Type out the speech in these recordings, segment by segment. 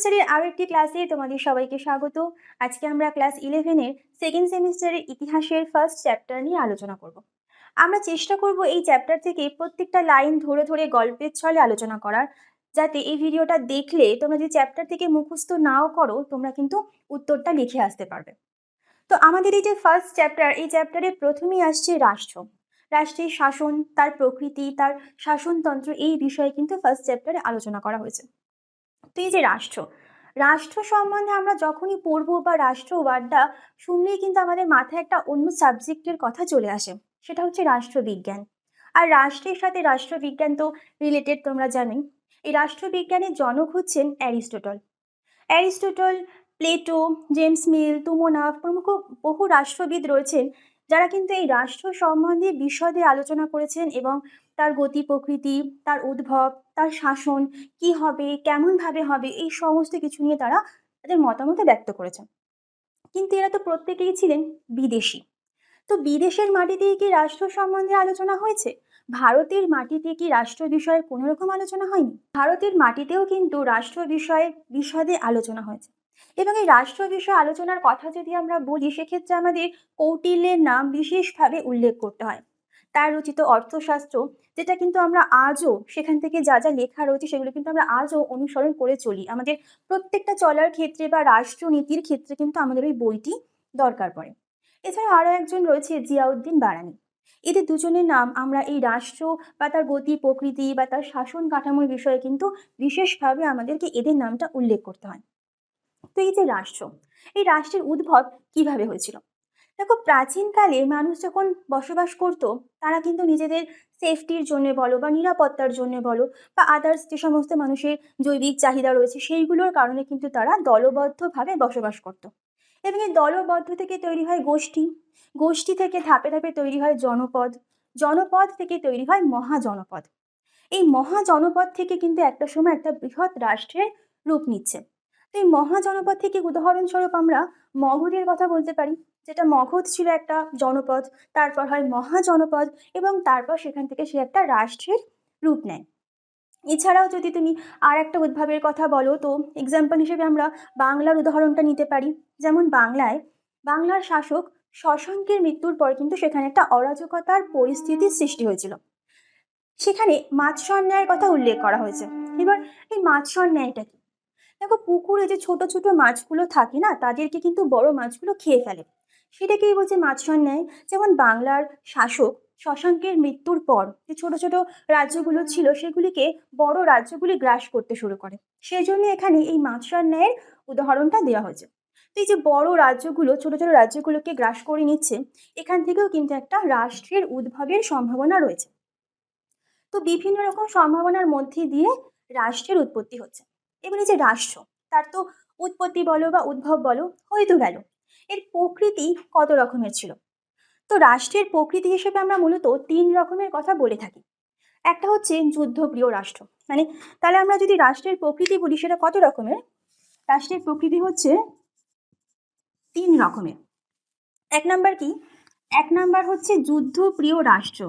স্টাডির আরও একটি ক্লাসে তোমাদের সবাইকে স্বাগত। আজকে আমরা ক্লাস ইলেভেনের সেকেন্ড সেমিস্টারের ইতিহাসের ফার্স্ট চ্যাপ্টার নিয়ে আলোচনা করব। আমরা চেষ্টা করব এই চ্যাপ্টার থেকে প্রত্যেকটা লাইন ধরে ধরে গল্পের ছলে আলোচনা করার, যাতে এই ভিডিওটা দেখলে তোমরা যে চ্যাপ্টার থেকে মুখস্থ নাও করো, তোমরা কিন্তু উত্তরটা লিখে আসতে পারবে। তো আমাদের এই যে ফার্স্ট চ্যাপ্টার এই চ্যাপ্টারে প্রথমেই আসছে রাষ্ট্র। রাষ্ট্রের শাসন, তার প্রকৃতি, তার শাসনতন্ত্র, এই বিষয়ে কিন্তু ফার্স্ট চ্যাপ্টারে আলোচনা করা হয়েছে। তো এই যে রাষ্ট্র রাষ্ট্র সম্বন্ধে আমরা যখনই পড়ব বা রাষ্ট্র ওয়ার্ডটা শুনলেই কিন্তু আমাদের মাথায় একটা অন্য সাবজেক্টের কথা চলে আসে, সেটা হচ্ছে রাষ্ট্রবিজ্ঞান। আর রাষ্ট্রের সাথে রাষ্ট্রবিজ্ঞান তো রিলেটেড তোমরা জানোই। এই রাষ্ট্রবিজ্ঞানের জনক হচ্ছেন Aristotle. Aristotle, Plato, James Mill, তুমোনাফ প্রমুখ বহু রাষ্ট্রবিদ রয়েছেন, যারা কিন্তু এই রাষ্ট্র সম্বন্ধে বিশদে আলোচনা করেছেন এবং তার গতি প্রকৃতি, তার উদ্ভব তার শাসন, কি হবে, কেমনভাবে হবে, এই সমস্ত কিছু নিয়ে তারা তাদের মতামত ব্যক্ত করেছেন। কিন্তু এরা তো প্রত্যেকেই ছিলেন বিদেশি। তো বিদেশের মাটিতেই কি রাষ্ট্র সম্বন্ধে আলোচনা হয়েছে? ভারতের মাটিতে কি রাষ্ট্র বিষয়ে কোনো রকম আলোচনা হয়নি? ভারতের মাটিতেও কিন্তু রাষ্ট্র বিষয়ে বিশদে আলোচনা হয়েছে। এবং এই রাষ্ট্র বিষয়ে আলোচনার কথা যদি আমরা বলি, সেক্ষেত্রে আমাদের কৌটিল্যের নাম বিশেষভাবে উল্লেখ করতে হয়। তার রচিত অর্থশাস্ত্র, যেটা কিন্তু আমরা আজও সেখান থেকে যা যা লেখা রয়েছে সেগুলো কিন্তু আমরা আজও অনুসরণ করে চলি। আমাদের প্রত্যেকটা চলার ক্ষেত্রে বা রাষ্ট্রনীতির ক্ষেত্রে কিন্তু আমাদের ওই বইটি দরকার পড়ে। এছাড়া আরও একজন রয়েছে জিয়াউদ্দিন বারানি। এদের দুজনের নাম আমরা এই রাষ্ট্র বা তার গতি, প্রকৃতি বা তার শাসন কাঠামোর বিষয়ে কিন্তু বিশেষভাবে আমাদেরকে এদের নামটা উল্লেখ করতে হয়। তো এই যে রাষ্ট্র, এই রাষ্ট্রের উদ্ভব কীভাবে হয়েছিল? দেখো প্রাচীনকালে মানুষ যখন বসবাস করত, তারা কিন্তু নিজেদের সেফটির জন্য বলো বা নিরাপত্তার জন্য বলো বা আদার্স যে সমস্ত মানুষের জৈবিক চাহিদা রয়েছে, সেইগুলোর কারণে কিন্তু তারা দলবদ্ধভাবে বসবাস করত। এবং এই দলবদ্ধ থেকে তৈরি হয় গোষ্ঠী। গোষ্ঠী থেকে ধাপে ধাপে তৈরি হয় জনপদ। জনপদ থেকে তৈরি হয় মহাজনপদ। এই মহাজনপদ থেকে কিন্তু একটা সময় একটা বৃহৎ রাষ্ট্রের রূপ নিচ্ছে। তো এই মহাজনপদ থেকে উদাহরণস্বরূপ আমরা মগধের কথা বলতে পারি। যেটা মগধ ছিল একটা জনপদ, তারপর হয় মহাজনপদ এবং তারপর সেখান থেকে সে একটা রাষ্ট্রের রূপ নেয়। এছাড়াও যদি তুমি আর একটা উদ্ভাবের কথা বলো, তো এক্সাম্পল হিসেবে আমরা বাংলার উদাহরণটা নিতে পারি। যেমন বাংলায়, বাংলার শাসক শশাঙ্কের মৃত্যুর পর কিন্তু সেখানে একটা অরাজকতার পরিস্থিতির সৃষ্টি হয়েছিল। সেখানে মাৎস্য ন্যায়ের কথা উল্লেখ করা হয়েছে। এবার এই মাৎস্য ন্যায়টা কি? দেখো পুকুরে যে ছোট ছোট মাছগুলো থাকে না, তাদেরকে কিন্তু বড় মাছগুলো খেয়ে ফেলে। সেটাকেই বলছে মাছরান ন্যায়। যেমন বাংলার শাসক শশাঙ্কের মৃত্যুর পর যে ছোট ছোট রাজ্যগুলো ছিল সেগুলিকে বড় রাজ্যগুলি গ্রাস করতে শুরু করে। সেই জন্য এখানে এই মাছরান ন্যায়ের উদাহরণটা দেওয়া হয়েছে। তো এই যে বড় রাজ্যগুলো, ছোট ছোট রাজ্যগুলোকে গ্রাস করে নিচ্ছে, এখান থেকেও কিন্তু একটা রাষ্ট্রের উদ্ভবের সম্ভাবনা রয়েছে। তো বিভিন্ন রকম সম্ভাবনার মধ্যে দিয়ে রাষ্ট্রের উৎপত্তি হচ্ছে। এবার যে রাষ্ট্র, তার তো উৎপত্তি বলো বা উদ্ভব বলো, হয়ে তো গেল। এর প্রকৃতি কত রকমের ছিল? তো রাষ্ট্রের প্রকৃতি হিসেবে আমরা মূলত তিন রকমের কথা বলে থাকি। একটা হচ্ছে যুদ্ধপ্রিয় রাষ্ট্র। মানে তাহলে আমরা যদি রাষ্ট্রের প্রকৃতি বলি সেটা কত রকমের? রাষ্ট্রের প্রকৃতি হচ্ছে তিন রকমের। এক নাম্বার কি? এক নাম্বার হচ্ছে যুদ্ধপ্রিয় রাষ্ট্র।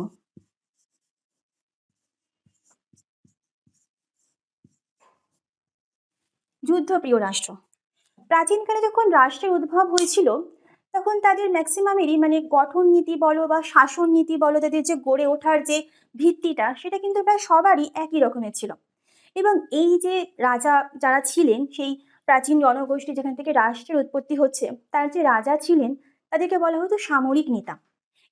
যুদ্ধপ্রিয় রাষ্ট্র। প্রাচীনকালে যখন রাষ্ট্রের উদ্ভব হয়েছিল, তখন তাদের ম্যাক্সিমামেরই মানে গঠন নীতি বলো বা শাসন নীতি বলো, তাদের যে গড়ে ওঠার যে ভিত্তিটা, সেটা কিন্তু প্রায় সবারই একই রকমের ছিল। এবং এই যে রাজা যারা ছিলেন, সেই প্রাচীন জনগোষ্ঠী যেখান থেকে রাষ্ট্রের উৎপত্তি হচ্ছে, তার যে রাজা ছিলেন, তাদেরকে বলা হতো সামরিক নেতা।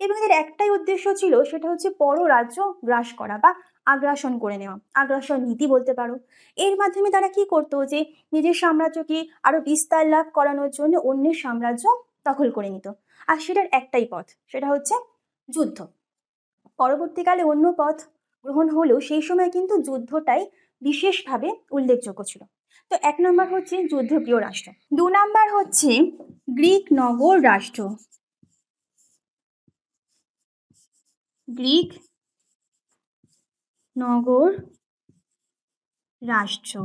এবং এদের একটাই উদ্দেশ্য ছিল সেটা হচ্ছে পর রাজ্য গ্রাস করা বা আগ্রাসন করে নেওয়া। আগ্রাসন নীতি বলতে পারো। এর মাধ্যমে তারা কি করতো যে, নিজের সাম্রাজ্যকে আরও বিস্তার লাভ করানোর জন্য অন্যের সাম্রাজ্য দখল করে নিত। আর সেটার একটাই পথ, সেটা হচ্ছে যুদ্ধ। পরবর্তীকালে অন্য পথ গ্রহণ হলেও সেই সময় কিন্তু যুদ্ধটাই বিশেষভাবে উল্লেখযোগ্য ছিল। তো এক নম্বর হচ্ছে যুদ্ধপ্রিয় রাষ্ট্র। দু নম্বর হচ্ছে গ্রিক নগর রাষ্ট্র। গ্রিক নগর রাষ্ট্র।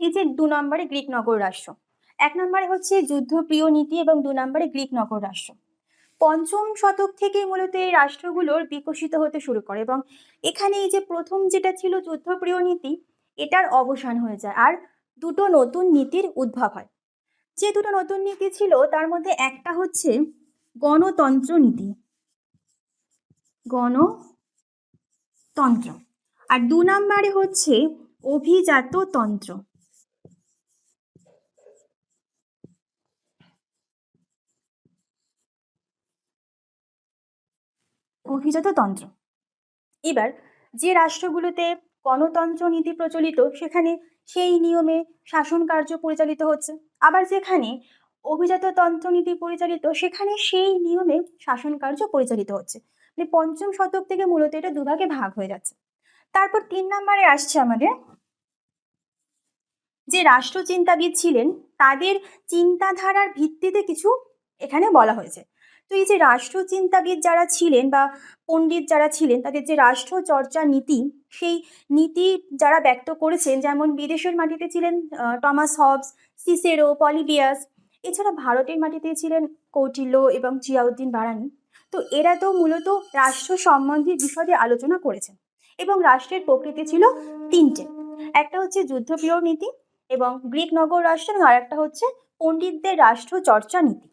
এই যে দু নম্বরে গ্রিক নগর রাষ্ট্র, এক নম্বরে হচ্ছে যুদ্ধপ্রিয় নীতি এবং দু নম্বরে গ্রিক নগর রাষ্ট্র। পঞ্চম শতক থেকেই মূলত এই রাষ্ট্রগুলোর বিকশিত হতে শুরু করে এবং এখানে এই যে প্রথম যেটা ছিল যুদ্ধপ্রিয় নীতি, এটার অবসান হয়ে যায়। আর দুটো নতুন নীতির উদ্ভব হয়। যে দুটো নতুন নীতি ছিল, তার মধ্যে একটা হচ্ছে গণতন্ত্র নীতি গণতন্ত্র। আর দু নম্বরে হচ্ছে অভিজাত তন্ত্র অভিজাত তন্ত্র এবার যে রাষ্ট্রগুলোতে গণতন্ত্র নীতি প্রচলিত, সেখানে সেই নিয়মে শাসন কার্য পরিচালিত হচ্ছে। আবার যেখানে অভিজাত তন্ত্রনীতি পরিচালিত, সেখানে সেই নিয়মে শাসন কার্য পরিচালিত হচ্ছে। মানে পঞ্চম শতক থেকে মূলত এটা দুভাগে ভাগ হয়ে যাচ্ছে। তারপর তিন নম্বরে আসছে আমাদের যে রাষ্ট্রচিন্তাবিদ ছিলেন, তাদের চিন্তাধারার ভিত্তিতে কিছু এখানে বলা হয়েছে। তো এই যে রাষ্ট্রচিন্তাবিদ যারা ছিলেন বা পণ্ডিত যারা ছিলেন, তাদের যে রাষ্ট্র চর্চা নীতি, সেই নীতি যারা ব্যক্ত করেছেন, যেমন বিদেশের মাটিতে ছিলেন টমাস হবস, সিসেরো, পলিবিয়াস, এছাড়া ভারতের মাটিতে ছিলেন কৌটিল্য এবং জিয়াউদ্দিন বারানি, তো এরা তো মূলত রাষ্ট্র সম্বন্ধী বিশদে আলোচনা করেছেন এবং রাষ্ট্রের প্রকৃতি ছিল তিনটে। একটা হচ্ছে যুদ্ধপ্রিয় নীতি এবং গ্রিক নগর রাষ্ট্র এবং আরেকটা হচ্ছে পণ্ডিতদের রাষ্ট্র চর্চা নীতি।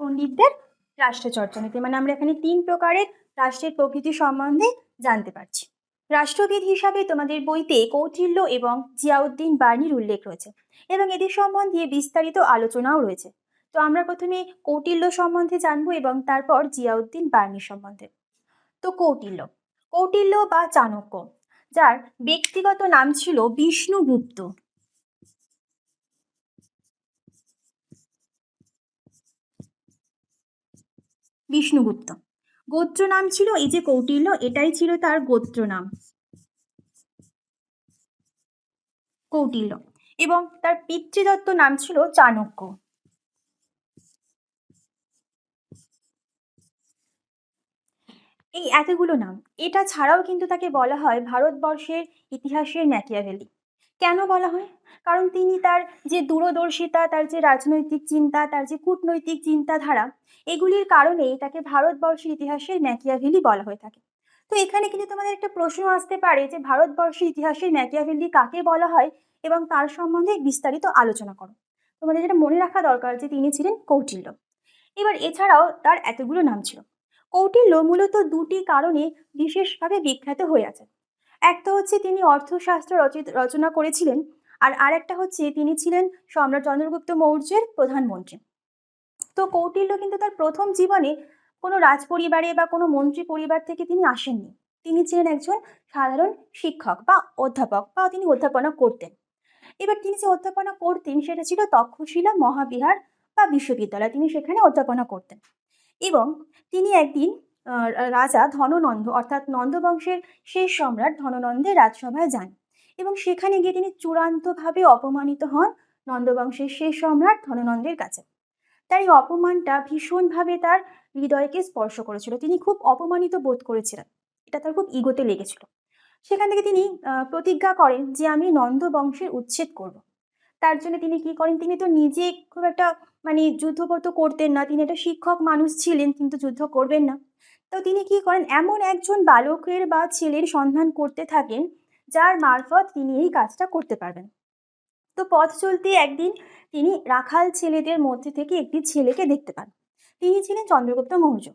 পণ্ডিতদের রাষ্ট্রচর্চা নীতি। মানে আমরা এখানে তিন প্রকারের রাষ্ট্রের প্রকৃতি সম্বন্ধে জানতে পারছি। রাষ্ট্রবিদ হিসাবে তোমাদের বইতে কৌটিল্য এবং জিয়াউদ্দিন বার্নির উল্লেখ রয়েছে এবং এদের সম্বন্ধে বিস্তারিত আলোচনাও রয়েছে। তো আমরা প্রথমে কৌটিল্য সম্বন্ধে জানব এবং তারপর জিয়াউদ্দিন বার্নি সম্বন্ধে। তো কৌটিল্য। কৌটিল্য বা চাণক্য, যার ব্যক্তিগত নাম ছিল বিষ্ণুগুপ্ত। বিষ্ণুগুপ্ত। গোত্র নাম ছিল, এই যে কৌটিল্য, এটাই ছিল তার গোত্র নাম। কৌটিল্য। এবং তার পিতৃদত্ত নাম ছিল চাণক্য। এই এতগুলো নাম, এটা ছাড়াও কিন্তু তাকে বলা হয় ভারতবর্ষের ইতিহাসের ম্যাকিয়াভেলি। কেন বলা হয়? কারণ তিনি তার যে দূরদর্শিতা, তার যে রাজনৈতিক চিন্তা, তার যে কূটনৈতিক চিন্তাধারা, এগুলির কারণেই তাকে ভারতবর্ষের ইতিহাসের ম্যাকিয়াভেলি বলা হয়ে থাকে। তো এখানে কিন্তু তোমাদের একটা প্রশ্ন আসতে পারে যে, ভারতবর্ষের ইতিহাসের ম্যাকিয়াভেলি কাকে বলা হয় এবং তার সম্বন্ধে বিস্তারিত আলোচনা করো। তোমাদের যেটা মনে রাখা দরকার যে, তিনি ছিলেন কৌটিল্য। এবার এছাড়াও তার এতগুলো নাম ছিল। কৌটিল্য মূলত দুটি কারণে বিশেষভাবে বিখ্যাত হয়ে আছেন একটা হচ্ছে তিনি অর্থশাস্ত্র রচনা করেছিলেন আর আরেকটা হচ্ছে তিনি ছিলেন সম্রাট চন্দ্রগুপ্ত মৌর্যের প্রধানমন্ত্রী। তো কৌটিল্য কিন্তু তার প্রথম জীবনে কোনো রাজ পরিবারে বা কোনো মন্ত্রী পরিবার থেকে তিনি আসেননি। তিনি ছিলেন একজন সাধারণ শিক্ষক বা অধ্যাপক বা তিনি অধ্যাপনা করতেন। এবার তিনি যে অধ্যাপনা করতেন সেটা ছিল তক্ষশিলা, মহাবিহার বা বিশ্ববিদ্যালয়। তিনি সেখানে অধ্যাপনা করতেন। এবং তিনি একদিন রাজা ধননন্দ, অর্থাৎ নন্দবংশের শেষ সম্রাট ধননন্দের রাজসভায় যান এবং সেখানে গিয়ে তিনি চূড়ান্তভাবে অপমানিত হন নন্দবংশের শেষ সম্রাট ধননন্দের কাছে। তার এই অপমানটা ভীষণভাবে তার হৃদয়কে স্পর্শ করেছিল। তিনি খুব অপমানিত বোধ করেছিলেন। এটা তার খুব ইগোতে লেগেছিল। সেখান থেকে তিনি প্রতিজ্ঞা করেন যে আমি নন্দ বংশের উচ্ছেদ করব। তার জন্য তিনি কি করেন? তিনি তো নিজে খুব একটা মানে যুদ্ধপত করতেন না। তিনি একটা শিক্ষক মানুষ ছিলেন, কিন্তু যুদ্ধ করবেন না। তো তিনি কি করেন? এমন একজন বালকের বা ছেলের সন্ধান করতে থাকেন, যার মারফত তিনি এই কাজটা করতে পারবেন। তো পথ চলতে একদিন তিনি রাখাল ছেলেদের মধ্যে থেকে একটি ছেলেকে দেখতে পান। তিনি ছিলেন চন্দ্রগুপ্ত মৌর্য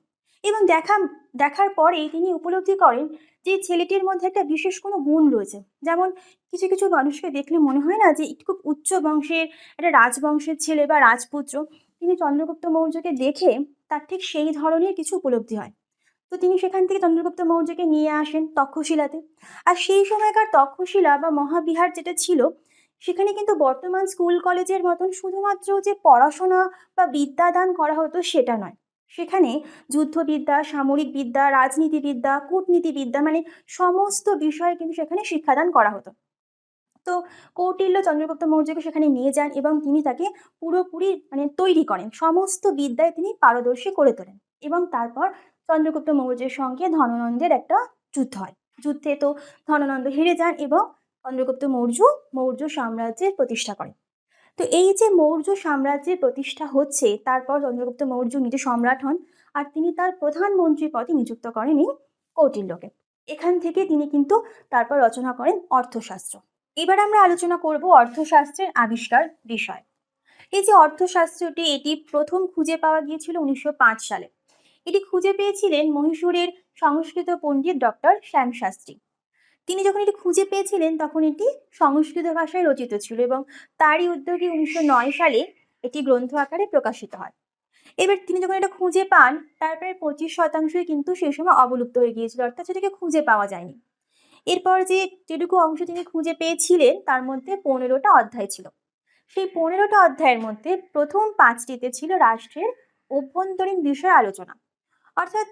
এবং দেখা, দেখার পরেই তিনি উপলব্ধি করেন যে ছেলেটির মধ্যে একটা বিশেষ কোনো গুণ রয়েছে। যেমন কিছু কিছু মানুষকে দেখলে মনে হয় না যে খুব উচ্চ বংশের একটা রাজবংশের ছেলে বা রাজপুত্র। তিনি চন্দ্রগুপ্ত মৌর্যকে দেখে তার ঠিক সেই ধরনের কিছু উপলব্ধি হয়। তো তিনি সেখান থেকে চন্দ্রগুপ্ত মৌর্যকে নিয়ে আসেন তক্ষশিলাতে। আর সেই সময়কার তক্ষশিলা বা মহাবিহার যেটা ছিল, সেখানে কিন্তু বর্তমান স্কুল কলেজের মতন শুধুমাত্র যে পড়াশোনা বা বিদ্যাদান করা হতো সেটা নয়। সেখানে যুদ্ধবিদ্যা, সামরিক বিদ্যা, রাজনীতিবিদ্যা, কূটনীতিবিদ্যা মানে সমস্ত বিষয়ে কিন্তু সেখানে শিক্ষাদান করা হতো। তো কৌটিল্য চন্দ্রগুপ্ত মৌর্যকে সেখানে নিয়ে যান এবং তিনি তাকে পুরোপুরি মানে তৈরি করেন। সমস্ত বিদ্যায় তিনি পারদর্শী করে তোলেন এবং তারপর চন্দ্রগুপ্ত মৌর্যের সঙ্গে ধননন্দের একটা যুদ্ধ হয়। যুদ্ধে তো ধননন্দ হেরে যান এবং চন্দ্রগুপ্ত মৌর্য মৌর্য সাম্রাজ্যের প্রতিষ্ঠা করেন। তো এই যে মৌর্য সাম্রাজ্যের প্রতিষ্ঠা হচ্ছে, তারপর চন্দ্রগুপ্ত মৌর্য নিজে সম্রাট হন আর তিনি তার প্রধানমন্ত্রী পদে নিযুক্ত করেন এই কৌটিল্যকে এখান থেকে তিনি কিন্তু তারপর রচনা করেন অর্থশাস্ত্র। এবার আমরা আলোচনা করব অর্থশাস্ত্রের আবিষ্কার বিষয়। এই যে অর্থশাস্ত্রটি, এটি প্রথম খুঁজে পাওয়া গিয়েছিল উনিশশো পাঁচ সালে। এটি খুঁজে পেয়েছিলেন মহীশূরের সংস্কৃত পণ্ডিত ডক্টর শ্যামশাস্ত্রী তিনি যখন এটি খুঁজে পেয়েছিলেন, তখন এটি সংস্কৃত ভাষায় রচিত ছিল এবং তারই উদ্যোগে উনিশশো নয় সালে এটি গ্রন্থ আকারে প্রকাশিত হয়। এবার তিনি যখন এটা খুঁজে পান, তার প্রায় পঁচিশ শতাংশই কিন্তু সেই সময় অবলুপ্ত হয়ে গিয়েছিল, অর্থাৎ সেটাকে খুঁজে পাওয়া যায়নি। এরপর যে যেটুকু অংশ তিনি খুঁজে পেয়েছিলেন, তার মধ্যে পনেরোটা অধ্যায় ছিল। সেই পনেরোটা অধ্যায়ের মধ্যে প্রথম পাঁচটিতে ছিল রাষ্ট্রের অভ্যন্তরীণ বিষয় আলোচনা। অর্থাৎ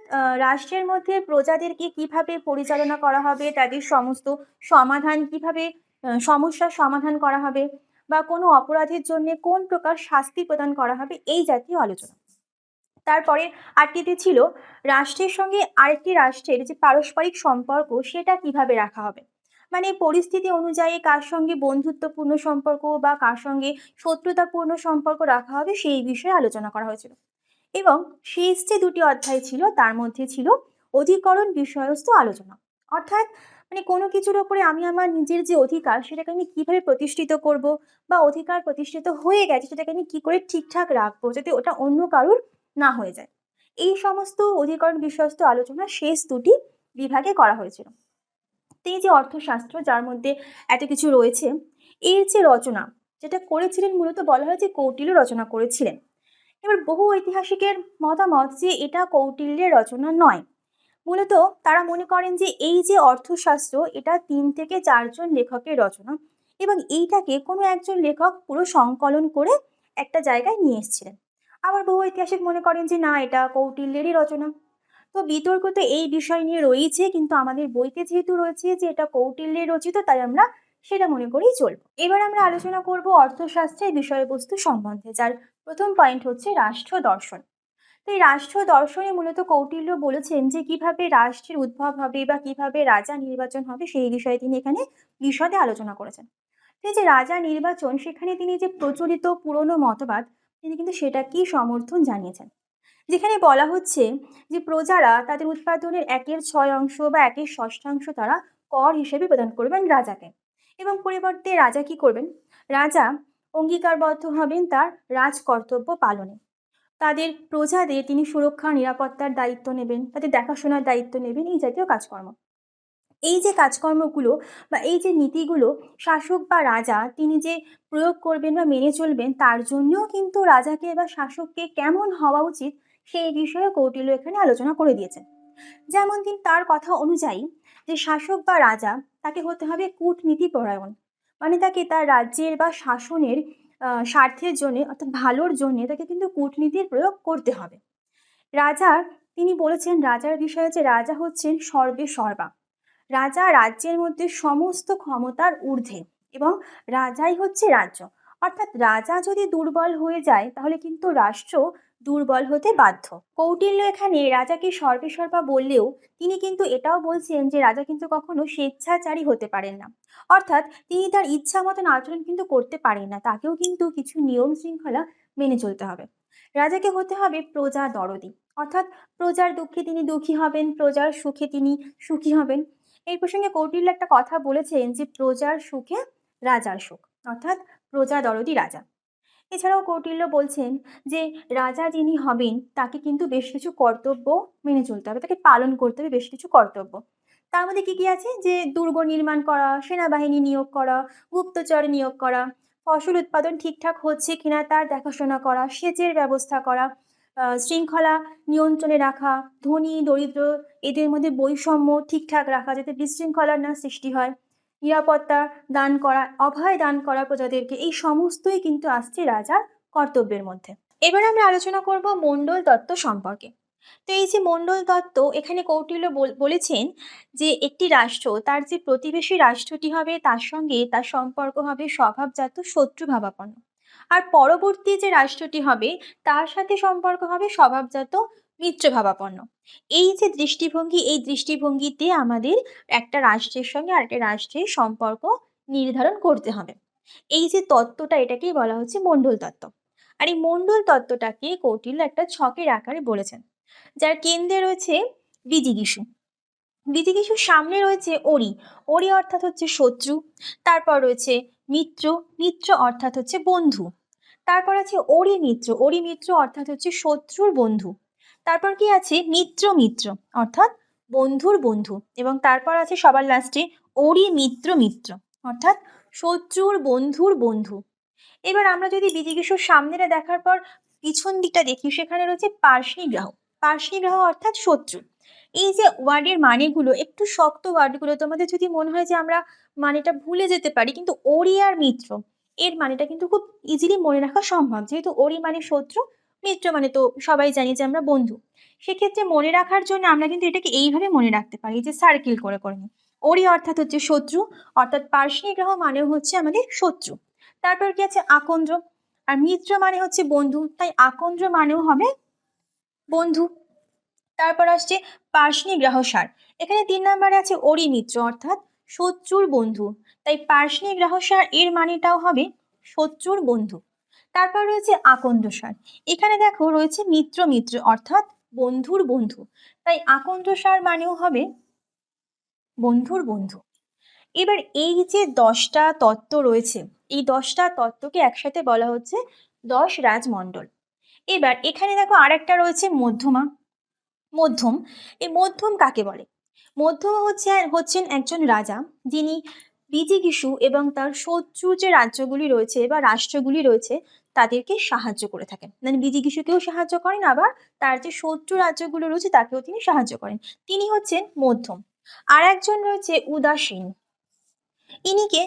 রাষ্ট্রের মধ্যে প্রজাদেরকে কীভাবে পরিচালনা করা হবে, তাদের সমস্ত সমাধান কীভাবে সমস্যার সমাধান করা হবে বা কোনো অপরাধের জন্য কোন প্রকার শাস্তি প্রদান করা হবে, এই জাতীয় আলোচনা। তারপরে আটটিতে ছিল, রাষ্ট্রের সঙ্গে আরেকটি রাষ্ট্রের যে পারস্পরিক সম্পর্ক, সেটা কীভাবে রাখা হবে? মানে পরিস্থিতি অনুযায়ী কার সঙ্গে বন্ধুত্বপূর্ণ সম্পর্ক বা কার সঙ্গে শত্রুতাপূর্ণ সম্পর্ক রাখা হবে, সেই বিষয়ে আলোচনা করা হয়েছিল। এবং শেষ যে দুটি অধ্যায় ছিল, তার মধ্যে ছিল অধিকরণ বিষয়স্তু আলোচনা। অর্থাৎ মানে কোনো কিছুর ওপরে আমি আমার নিজের যে অধিকার, সেটাকে আমি কীভাবে প্রতিষ্ঠিত করব বা অধিকার প্রতিষ্ঠিত হয়ে গেছে, সেটাকে আমি কী করে ঠিকঠাক রাখব যাতে ওটা অন্য কারুর না হয়ে যায়? এই সমস্ত অধিকরণ বিষয়স্ত আলোচনা শেষ দুটি বিভাগে করা হয়েছিল। এই যে অর্থশাস্ত্র, যার মধ্যে এত কিছু রয়েছে, এর যে রচনা, যেটা করেছিলেন মূলত বলা হয় যে কৌটিল্য রচনা করেছিলেন। এবার বহু ঐতিহাসিকের মতামত যে এটা কৌটিল্যের রচনা নয়। মূলত তারা মনে করেন যে এই যে অর্থশাস্ত্র, এটা তিন থেকে চারজন লেখকের রচনা এবং এইটাকে কোনো একজন লেখক পুরো সংকলন করে একটা জায়গায় নিয়ে এসেছিলেন। আবার বহু ঐতিহাসিক মনে করেন যে না, এটা কৌটিল্যেরই রচনা। তো বিতর্ক তো এই বিষয় নিয়ে রয়েছে, কিন্তু আমাদের বইতে যেহেতু রয়েছে যে এটা কৌটিল্যের রচিত, তাই আমরা সেটা মনে করেই চলবো। এবার আমরা আলোচনা করব অর্থশাস্ত্রের বিষয়বস্তু সম্বন্ধে, যার প্রথম পয়েন্ট হচ্ছে রাষ্ট্র দর্শন। তো এই রাষ্ট্র দর্শনে মূলত কৌটিল্য বলেছেন যে কীভাবে রাষ্ট্রের উদ্ভব হবে বা কীভাবে রাজা নির্বাচন হবে সেই বিষয়ে তিনি এখানে বিশদে আলোচনা করেছেন। এই যে রাজা নির্বাচন, সেখানে তিনি যে প্রচলিত পুরনো মতবাদ, তিনি কিন্তু সেটাকেই সমর্থন জানিয়েছেন। যেখানে বলা হচ্ছে যে প্রজারা তাদের উৎপাদনের একের ছয় অংশ বা একের ষষ্ঠাংশ তারা কর হিসেবে প্রদান করবেন রাজাকে। এবং পরিবর্তে রাজা কি করবেন? রাজা অঙ্গীকারবদ্ধ হবেন তার রাজকর্তব্য পালনে। তাদের প্রজাদের তিনি সুরক্ষা, নিরাপত্তার দায়িত্ব নেবেন, তাদের দেখাশোনার দায়িত্ব নেবেন এই জাতীয় কাজকর্ম। এই যে কাজকর্মগুলো বা এই যে নীতিগুলো শাসক বা রাজা তিনি যে প্রয়োগ করবেন বা মেনে চলবেন তার জন্যও কিন্তু রাজাকে বা শাসককে কেমন হওয়া উচিত সেই বিষয়ে কৌটিল্য এখানে আলোচনা করে দিয়েছেন। যেমন তিনি তার কথা অনুযায়ী যে শাসক বা রাজা তাকে হতে হবে কূটনীতি পরায়ণ। মানে তাকে তার রাজ্যের বা শাসনের স্বার্থের জন্যে অর্থাৎ ভালোর জন্যে তাকে কিন্তু কূটনীতির প্রয়োগ করতে হবে। রাজা, তিনি বলেছেন রাজার বিষয়ে যে রাজা হচ্ছেন সর্বে সর্বা। রাজা রাজ্যের মধ্যে সমস্ত ক্ষমতার ঊর্ধ্বে এবং রাজাই হচ্ছে রাজ্য। অর্থাৎ রাজা যদি দুর্বল হয়ে যায়, তাহলে কিন্তু রাষ্ট্র দুর্বল হতে বাধ্য। কৌটিল্য এখানে রাজাকে সর্বেসর্বা বললেও তিনি কিন্তু এটাও বলছেন যে রাজা কিন্তু কখনো স্বেচ্ছাচারী হতে পারেন না। অর্থাৎ তিনি তার ইচ্ছা মতন আচরণ কিন্তু করতে পারেন না, তাকেও কিন্তু কিছু নিয়ম শৃঙ্খলা মেনে চলতে হবে। রাজাকে হতে হবে প্রজা দরদি। অর্থাৎ প্রজার দুঃখে তিনি দুঃখী হবেন, প্রজার সুখে তিনি সুখী হবেন। এই প্রসঙ্গে কৌটিল্য একটা কথা বলেছেন যে প্রজার সুখে রাজার সুখ। অর্থাৎ প্রজা দরদি রাজা। এছাড়াও কৌটিল্য বলছেন যে, রাজা যিনি হবেন, তাকে কিন্তু বেশ কিছু কর্তব্য মেনে চলতে হবে, তাকে পালন করতে হবে, বেশ কিছু কর্তব্য। তার মধ্যে কী কী আছে? যে, দুর্গ নির্মাণ করা, সেনাবাহিনী নিয়োগ করা, গুপ্তচর নিয়োগ করা, ফসল উৎপাদন ঠিকঠাক হচ্ছে কিনা তার দেখাশোনা করা, সেচের ব্যবস্থা করা শৃঙ্খলা নিয়ন্ত্রণে রাখা, ধনী, দরিদ্র, এদের মধ্যে বৈষম্য ঠিকঠাক রাখা যাতে বিশৃঙ্খলার না সৃষ্টি হয়। নিরাপত্তা দান করা, অভয় দান করা প্রজাদেরকে এই সমস্তই কিন্তু আসছে রাজার কর্তব্যের মধ্যে। এবার আমরা আলোচনা করব মণ্ডল তত্ত্ব সম্পর্কে। তো এই যে মণ্ডল তত্ত্ব এখানে কৌটিল্য বলেছেন যে একটি রাষ্ট্র, তার যে প্রতিবেশী রাষ্ট্রটি হবে, তার সঙ্গে তার সম্পর্ক হবে স্বভাবজাত শত্রুভাবাপন্ন। আর পরবর্তী যে রাষ্ট্রটি হবে, তার সাথে সম্পর্ক হবে স্বভাবজাত মিত্রভাবাপন্ন। এই যে দৃষ্টিভঙ্গি, এই দৃষ্টিভঙ্গিতে আমাদের একটা রাষ্ট্রের সঙ্গে আরেকটা রাষ্ট্রের সম্পর্ক নির্ধারণ করতে হবে। এই যে তত্ত্বটা, এটাকেই বলা হচ্ছে মণ্ডল তত্ত্ব। আর এই মণ্ডল তত্ত্বটাকে কৌটিল্য একটা ছকের আকারে বলেছেন। যার কেন্দ্রে রয়েছে বিজিগিষু। বিজিগিষুর সামনে রয়েছে অরি অরি অর্থাৎ হচ্ছে শত্রু। তারপর রয়েছে মিত্র। মিত্র অর্থাৎ হচ্ছে বন্ধু। তারপর আছে অরি মিত্র। অরি মিত্র অর্থাৎ হচ্ছে শত্রুর বন্ধু। তারপর কি আছে? মিত্র মিত্র, অর্থাৎ বন্ধুর বন্ধু। এবং তারপর আছে সবার লাস্টে অরি মিত্র মিত্র, অর্থাৎ শত্রুর বন্ধুর বন্ধু। এবার আমরা যদি বিজিগিষুর সামনেটা দেখার পর পিছন দিকটা দেখি, সেখানে রয়েছে পার্শ্নী গ্রাহ। পার্শ্নী গ্রাহ অর্থাৎ শত্রু। এই যে ওয়ার্ডের মানেগুলো, একটু শক্ত ওয়ার্ডগুলো তোমাদের যদি মনে হয় যে আমরা মানেটা ভুলে যেতে পারি, কিন্তু ওরি আর মিত্র, এর মানেটা কিন্তু খুব ইজিলি মনে রাখা সম্ভব। যেহেতু ওরি মানে শত্রু মিত্র মানে তো সবাই জানি যে আমরা বন্ধু। সেক্ষেত্রে মনে রাখার জন্য আমরা কিন্তু এটাকে এইভাবে মনে রাখতে পারি যে সার্কেল করে করে নিই। ওরি অর্থাৎ হচ্ছে শত্রু, অর্থাৎ পার্শ্নী গ্রহ মানে হচ্ছে আমাদের শত্রু। তারপর কি আছে? আকন্দ্র। আর মিত্র মানে হচ্ছে বন্ধু, তাই আকন্দ্র মানেও হবে বন্ধু। তারপর আসছে পার্শ্নী গ্রাহসার। এখানে তিন নম্বরে আছে অরি মিত্র, অর্থাৎ শত্রুর বন্ধু। তাই পার্শ্নী গ্রাহসার এর মানেটাও হবে শত্রুর বন্ধু। তারপর রয়েছে আকন্দ্রসার এখানে দেখো রয়েছে মিত্র মিত্র অর্থাৎ বন্ধুর বন্ধু। তাই আকন্দ্রসার মানেও হবে বন্ধুর বন্ধু। এবার এই যে দশটা তত্ত্ব রয়েছে, এই দশটা তত্ত্বকে একসাথে বলা হচ্ছে দশ রাজমণ্ডল। এবার এখানে দেখো আরেকটা রয়েছে মধ্যমা, মধ্যম। এই মধ্যম কাকে বলে? মধ্যম হচ্ছে হচ্ছেন একজন রাজা, যিনি বিজিগিষু এবং তার শত্রু যে রাজ্যগুলি রয়েছে বা রাষ্ট্রগুলি রয়েছে তাদেরকে সাহায্য করে থাকেন। মানে বিজিগিষুকেও সাহায্য করেন, আবার তার যে শত্রু রাজ্যগুলো রয়েছে তাকেও তিনি সাহায্য করেন। তিনি হচ্ছেন মধ্যম। আর একজন রয়েছে উদাসীন। ইনিকে,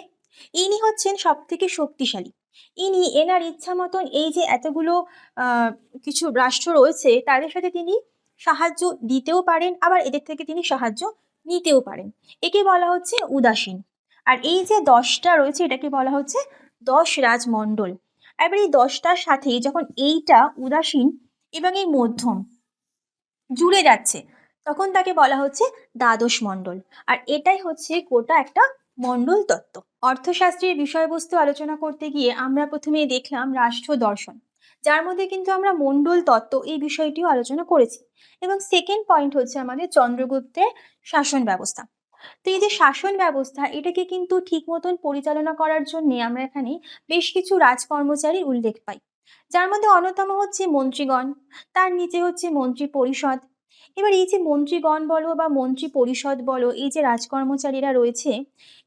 ইনি হচ্ছেন সব থেকে শক্তিশালী। ইনি এনার ইচ্ছা মতন এই যে এতগুলো কিছু রাষ্ট্র রয়েছে, তাদের সাথে তিনি সাহায্য দিতেও পারেন, আবার এদের থেকে তিনি সাহায্য নিতেও পারেন। একে বলা হচ্ছে উদাসীন। আর এই যে দশটা রয়েছে, এটাকে বলা হচ্ছে দশ রাজমণ্ডল। এবার এই দশটার সাথে যখন এইটা উদাসীন এবং এই মধ্যম জুড়ে যাচ্ছে, তখন তাকে বলা হচ্ছে দ্বাদশ মণ্ডল। আর এটাই হচ্ছে গোটা একটা মণ্ডল তত্ত্ব। অর্থশাস্ত্রের বিষয়বস্তু আলোচনা করতে গিয়ে আমরা প্রথমে দেখলাম রাষ্ট্র দর্শন, যার মধ্যে কিন্তু আমরা মণ্ডল তত্ত্ব এই বিষয়টিও আলোচনা করেছি। এবং সেকেন্ড পয়েন্ট হচ্ছে আমাদের চন্দ্রগুপ্তের শাসন ব্যবস্থা। তো এই যে শাসন ব্যবস্থা, এটাকে কিন্তু ঠিক মতন পরিচালনা করার জন্য আমরা এখানে বেশ কিছু রাজকর্মচারীর উল্লেখ পাই। যার মধ্যে অন্যতম হচ্ছে মন্ত্রীগণ, তার নিচে হচ্ছে মন্ত্রী পরিষদ এবার এই যে মন্ত্রীগণ বলো বা মন্ত্রী পরিষদ বলো, এই যে রাজকর্মচারীরা রয়েছে,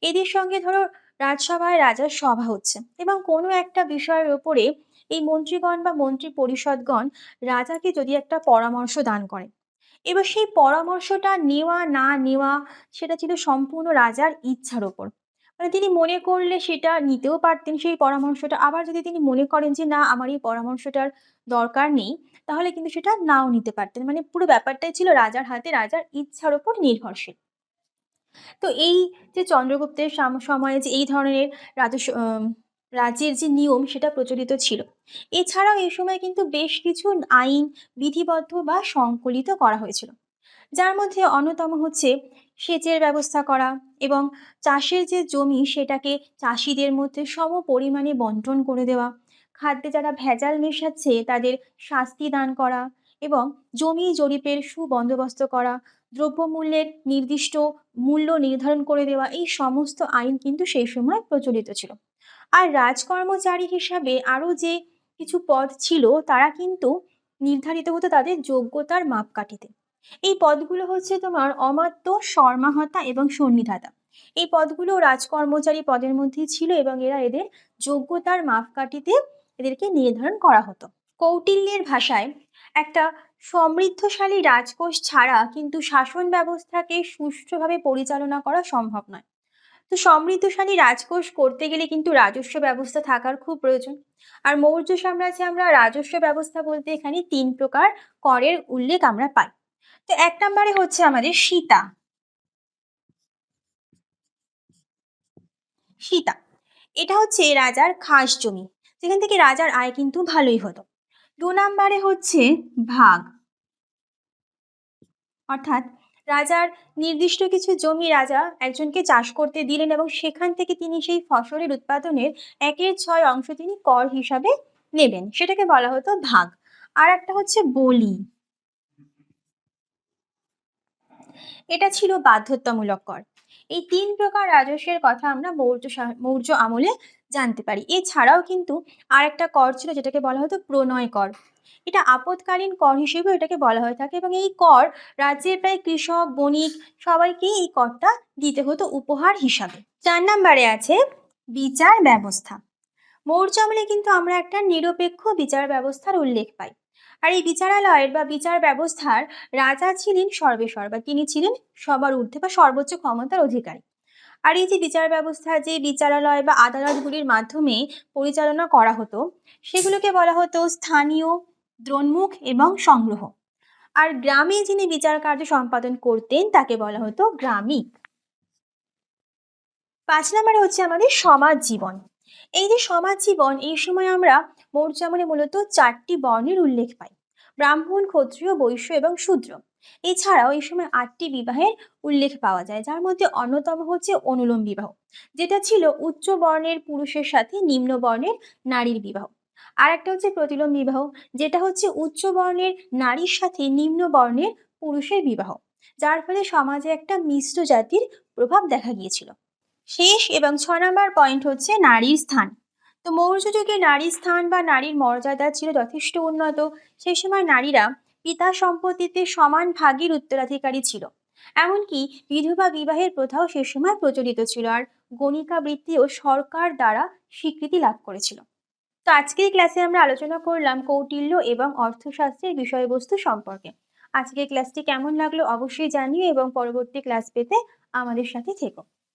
এদের সঙ্গে ধরো রাজসভায় রাজার সভা হচ্ছে এবং কোনো একটা বিষয়ের ওপরে এই মন্ত্রীগণ বা মন্ত্রী পরিষদগণ রাজাকে যদি একটা পরামর্শ দান করে এবার সেই পরামর্শটা নেওয়া, না নেওয়া, সেটা ছিল সম্পূর্ণ রাজার ইচ্ছার ওপর। মানে তিনি মনে করলে সেটা নিতেও পারতেন সেই পরামর্শটা। আবার যদি তিনি মনে করেন যে, না, আমার এই পরামর্শটার দরকার নেই, তাহলে কিন্তু সেটা নাও নিতে পারতেন। মানে পুরো ব্যাপারটাই ছিল রাজার হাতে, রাজার ইচ্ছার ওপর নির্ভরশীল। তো এই যে চন্দ্রগুপ্তের সাম- সময়ে যে এই ধরনের রাজস্ব রাজ্যের যে নিয়ম সেটা প্রচলিত ছিল। এছাড়াও এই সময় কিন্তু বেশ কিছু আইন বিধিবদ্ধ বা সংকলিত করা হয়েছিল। যার মধ্যে অন্যতম হচ্ছে সেচের ব্যবস্থা করা এবং চাষের যে জমি সেটাকে চাষিদের মধ্যে সম পরিমাণে বন্টন করে দেওয়া, খাদ্যে যারা ভেজাল মেশাচ্ছে তাদের শাস্তি দান করা এবং জমি জরিপের সুবন্দোবস্ত করা, দ্রব্যমূল্যের নির্দিষ্ট মূল্য নির্ধারণ করে দেওয়া, এই সমস্ত আইন কিন্তু সেই সময় প্রচলিত ছিল। আর রাজকর্মচারী হিসাবে আরও যে কিছু পদ ছিল, তারা কিন্তু নির্ধারিত হতো তাদের যোগ্যতার মাপকাঠিতে। এই পদগুলো হচ্ছে তোমার অমাত্য, শর্মাহতা এবং সন্নিধাতা। এই পদগুলো রাজকর্মচারী পদের মধ্যেই ছিল এবং এরা এদের যোগ্যতার মাপকাঠিতে এদেরকে নির্ধারণ করা হতো। কৌটিল্যের ভাষায়, একটা সমৃদ্ধশালী রাজকোষ ছাড়া কিন্তু শাসন ব্যবস্থাকে সুষ্ঠুভাবে পরিচালনা করা সম্ভব নয়। তো সমৃদ্ধশালী রাজকোষ করতে গেলে কিন্তু রাজস্ব ব্যবস্থা থাকার খুব প্রয়োজন। আর মৌর্য সাম্রাজ্যে আমরা রাজস্ব ব্যবস্থা বলতে এখানে তিন প্রকার করের উল্লেখ আমরা পাই। তো এক নম্বরে হচ্ছে আমাদের সীতা। সীতা, এটা হচ্ছে রাজার খাস জমি। যেখান থেকে রাজার আয় কিন্তু ভালোই হতো। দু নম্বরে হচ্ছে ভাগ। অর্থাৎ রাজার নির্দিষ্ট কিছু জমি রাজা একজনকে চাষ করতে দিলেন এবং সেখান থেকে তিনি সেই ফসলের উৎপাদনের একের ছয় অংশ তিনি কর হিসাবে নেবেন। সেটাকে বলা হতো ভাগ। আর একটা হচ্ছে বলি। এটা ছিল বাধ্যতামূলক কর। এই তিন প্রকার রাজস্বের কথা আমরা মৌর্য মৌর্য আমলে জানতে পারি। এছাড়াও কিন্তু আর একটা কর ছিল যেটাকে বলা হতো প্রণয় কর। এটা আপদকালীন কর হিসেবেও এটাকে বলা হয়ে থাকে এবং এই কর রাজ্যের প্রায় কৃষক, বণিক সবাইকেই এই করটা দিতে হতো উপহার হিসাবে। চার নাম্বারে আছে বিচার ব্যবস্থা। মৌর্য আমলে কিন্তু আমরা একটা নিরপেক্ষ বিচার ব্যবস্থার উল্লেখ পাই। আর এই বিচারালয়ের বা বিচার ব্যবস্থার রাজা ছিলেন সর্বেসর্বা তিনি ছিলেন সবার ঊর্ধ্বে বা সর্বোচ্চ ক্ষমতার অধিকারী। আর এই যে বিচার ব্যবস্থা, যে বিচারালয় বা আদালতগুলির মাধ্যমে পরিচালনা করা হতো, সেগুলোকে বলা হতো স্থানীয় দ্রোন্মুখ এবং সংগ্রহ। আর গ্রামে যিনি বিচার কার্য সম্পাদন করতেন, তাকে বলা হতো গ্রামিক পাঁচ নম্বরে হচ্ছে আমাদের সমাজ জীবন। এই যে সমাজ জীবন, এই সময় আমরা মৌর্য আমলে মূলত চারটি বর্ণের উল্লেখ পাই। ব্রাহ্মণ, ক্ষত্রিয়, বৈশ্য এবং শূদ্র। এছাড়াও এই সময় আটটি বিবাহের উল্লেখ পাওয়া যায়, যার মধ্যে অন্যতম হচ্ছে অনুলোম বিবাহ, যেটা ছিল উচ্চ বর্ণের পুরুষের সাথে নিম্ন বর্ণের নারীর বিবাহ। আর একটা হচ্ছে প্রতিলোম বিবাহ, যেটা হচ্ছে উচ্চ বর্ণের নারীর সাথে নিম্ন বর্ণের পুরুষের বিবাহ, যার ফলে সমাজে একটা মিশ্র জাতির প্রভাব দেখা গিয়েছিল। শেষ এবং ছ নম্বর পয়েন্ট হচ্ছে নারীর স্থান। তো মৌর্য যুগে নারীর স্থান বা নারীর মর্যাদা ছিল যথেষ্ট উন্নত। সেই সময় নারীরা পিতা সম্পত্তিতে সমান ভাগের উত্তরাধিকারী ছিল। এমনকি বিধবা বিবাহের প্রথাও সে সময় প্রচলিত ছিল আর গণিকা বৃত্তিও সরকার দ্বারা স্বীকৃতি লাভ করেছিল। তো আজকের ক্লাসে আমরা আলোচনা করলাম কৌটিল্য এবং অর্থশাস্ত্রের বিষয়বস্তু সম্পর্কে। আজকের ক্লাসটি কেমন লাগল অবশ্যই জানিও এবং পরবর্তী ক্লাস পেতে আমাদের সাথে থেকো।